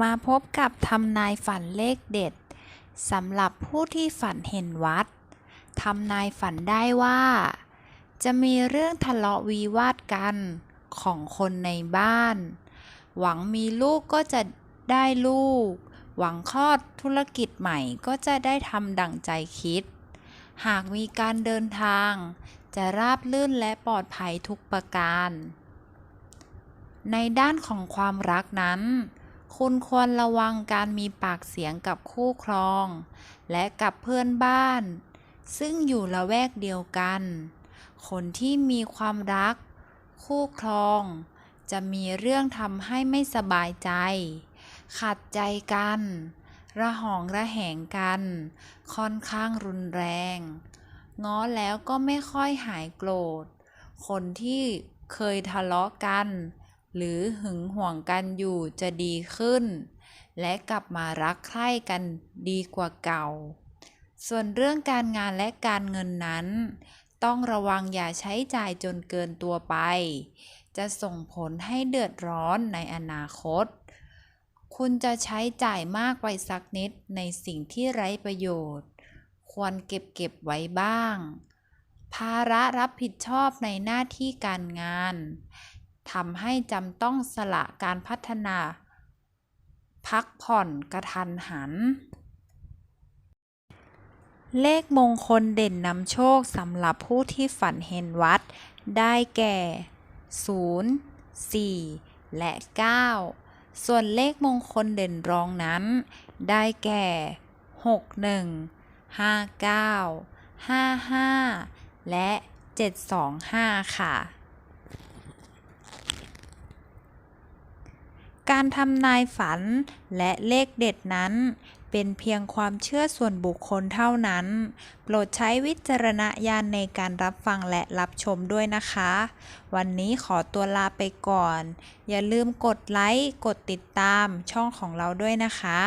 มาพบกับทำนายฝันเลขเด็ดสำหรับผู้ที่ฝันเห็นวัดทำนายฝันได้ว่า จะมีเรื่องทะเลาะวิวาทกันของคนในบ้าน หวังมีลูกก็จะได้ลูก หวังคลอดธุรกิจใหม่ก็จะได้ทำดั่งใจคิด หากมีการเดินทาง จะราบลื่นและปลอดภัยทุกประการ ในด้านของความรักนั้น คุณควรระวังการมีปากเสียงกับคู่ครอง และกับเพื่อนบ้าน ซึ่งอยู่ละแวกเดียวกัน คนที่มีความรัก คู่ครอง จะมีเรื่องทำให้ไม่สบายใจ ขัดใจกัน ระหองระแหงกัน ค่อนข้างรุนแรง ง้อแล้วก็ไม่ค่อยหายโกรธ คนที่เคยทะเลาะกัน หรือหึงหวงกันอยู่จะดีขึ้น และกลับมารักใคร่กันดีกว่าเก่า ส่วนเรื่องการงานและการเงินนั้น ต้องระวังอย่าใช้จ่ายจนเกินตัวไป จะส่งผลให้เดือดร้อนในอนาคต คุณจะใช้จ่ายมากไปสักนิดในสิ่งที่ไร้ประโยชน์ ควรเก็บเก็บไว้บ้าง ภาระรับผิดชอบในหน้าที่การงาน ทำให้จำต้องสละการพัฒนา พักผ่อนกระทันหัน เลขมงคลเด่นนำโชคสำหรับผู้ที่ฝันเห็นวัด ได้แก่ 0 4 และ 9 ส่วนเลขมงคลเด่นรองนั้น ได้แก่ 6 1 5 9 5 5 และ 725 ค่ะ การทำนายฝันและเลขเด็ดนั้น เป็นเพียงความเชื่อส่วนบุคคลเท่านั้น โปรดใช้วิจารณญาณในการรับฟังและรับชมด้วยนะคะ วันนี้ขอตัวลาไปก่อน อย่าลืมกดไลค์ กดติดตามช่องของเราด้วยนะคะ